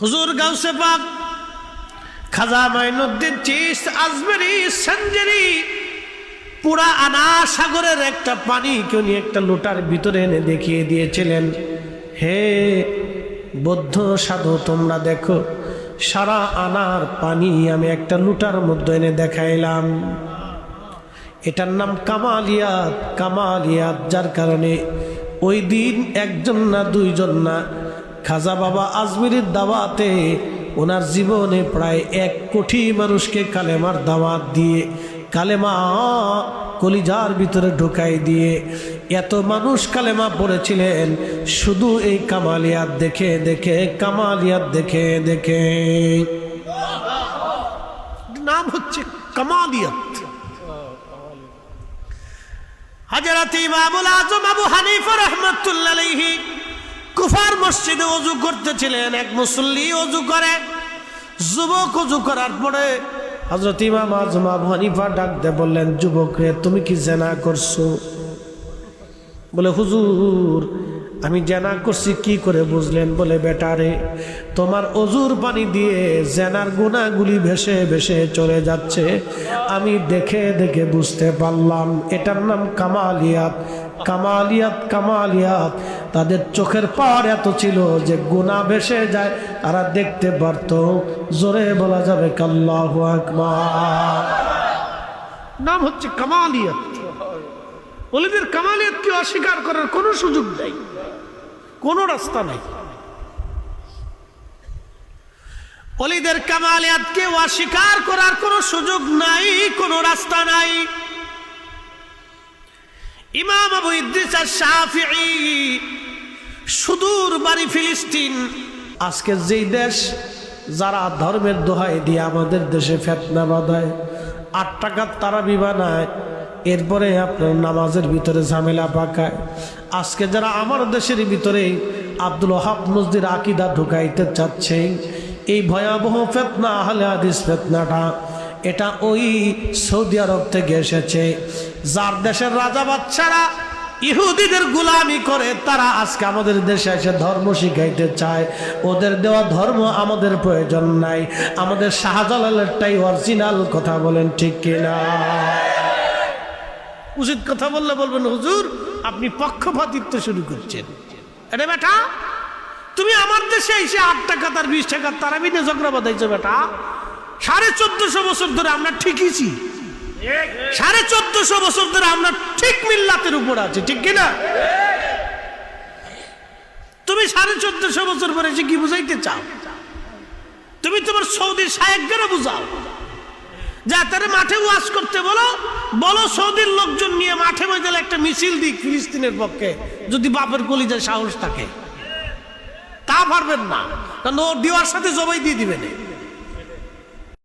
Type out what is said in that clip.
হুজুর গাউসে পাক, খাজা মাইনুদ্দিন চিস আজমেরি, সঞ্জেরি, পুরা আনা সাগরের একটা পানি কেউ নিয়ে একটা লোটার ভিতরে এনে দেখিয়ে দিয়েছিলেন। হে বৌদ্ধ সাধু, তোমরা দেখো, সারা আনার পানি আমি একটা লুটার মধ্যে এনে দেখাইলাম। এটার নাম কামালিয়াত কামালিয়াত যার কারণে ওই দিন একজন না দুইজন না খাজা বাবা আজমিরের দাওয়াতে ওনার জীবনে প্রায় এক কোটি মানুষকে কালেমার দাওয়াত দিয়ে, কালেমা কলিজার ভিতরে ঢুকাই দিয়ে এত মানুষ কালেমা পড়েছিলেন। শুধু এই কামালিয়াত দেখে দেখে, কামালিয়াত দেখে দেখে। নাম হচ্ছে কামালিয়াত। হাজারাত ইমামুল আজম আবু হানিফা রহমতুল্লাহ কুফার মসজিদে অজু করতেছিলেন, এক মুসল্লি অজু করে, যুবক অজু করার পরে হজরত ইমাম আজম আবু হানিফা ডাক দে বললেন, যুবক তুমি কি জেনা করছ? বলে, হুজুর, আমি জেনা করছি, কি করে বুঝলেন? বলে বেটারে তোমার অজুর পানি দিয়ে জেনার গুণাগুলি ভেসে ভেসে চলে যাচ্ছে। আমি দেখে দেখে বুঝতে পারলাম, এটার নাম কামালিয়াত। কামালিয়াত কামালিয়াত। তাদের চোখের পাড় এত ছিল যে গুণা ভেসে যায়। তারা দেখতে পারত, জোরে বলা যাবে কাল্লাহ নাম হচ্ছে কামালিয়াত। অলিদের কামালিয়াতকে অস্বীকার করার কোনো সুযোগ নেই, কোনো রাস্তা নাই। অলিদের কামালিয়াতকে অস্বীকার করার কোনো সুযোগ নাই, কোনো রাস্তা নাই। ইমাম আবু ইদ্রিস শাফিঈ সুদূর বাড়ি ফিলিস্তিন। আজকে যেই দেশ, যারা ধর্মের দোহাই দিয়ে আমাদের দেশে ফেতনা বাঁধায়, আট টাকার তারা বানায়, এরপরে আপনার নামাজের ভিতরে ঝামেলা পাকায়। আজকে যারা আমার দেশের ভিতরে আব্দুল হাব মসজিদ আকিদা ঢুকাইতে চাচ্ছে, এই ভয়াবহ ফেতনা, আহলে হাদিস ফেতনাটা, এটা ওই সৌদি আরব থেকে এসেছে। যার দেশের রাজা বাচ্চারা ইহুদিদের গুলামি করে, তারা আজকে আমাদের দেশে এসে ধর্ম শিখাইতে চায়। ওদের দেওয়া ধর্ম আমাদের প্রয়োজন নাই। আমাদের শাহজালালেরটাই অরিজিনাল কথা বলেন ঠিক কিনা? উচিত কথা বললে বলবেন, হুজুর, আপনি পক্ষপাতিত্ব শুরু করছেন। এটা বেটা, তুমি আমার দেশে এসে আট টাকা, তার বিশ টাকা, তারা বিনে ঝগড়া বাঁধাইছো বেটা। সাড়ে চোদ্দশো বছর ধরে আমরা ঠিকইছি সাড়ে চোদ্দশো বছর ধরে আমরা ঠিক মিল্লাতের উপর আছি, ঠিক কিনা? তুমি সাড়ে চোদ্দশো বছর পরে এসে কি বুঝাইতে চাও? তুমি তোমার সৌদির সাহেবদেরও বুঝাও। যা তারা মাঠে ওয়াজ করতে বলো বলো সৌদির লোকজন নিয়ে মাঠে ময়দানে একটা মিছিল দিক ফিলিস্তিনের পক্ষে, যদি বাপের কলিজার সাহস থাকে। তা পারবেন না, কারণ ও দেওয়ার সাথে জবাই দিয়ে দিবেন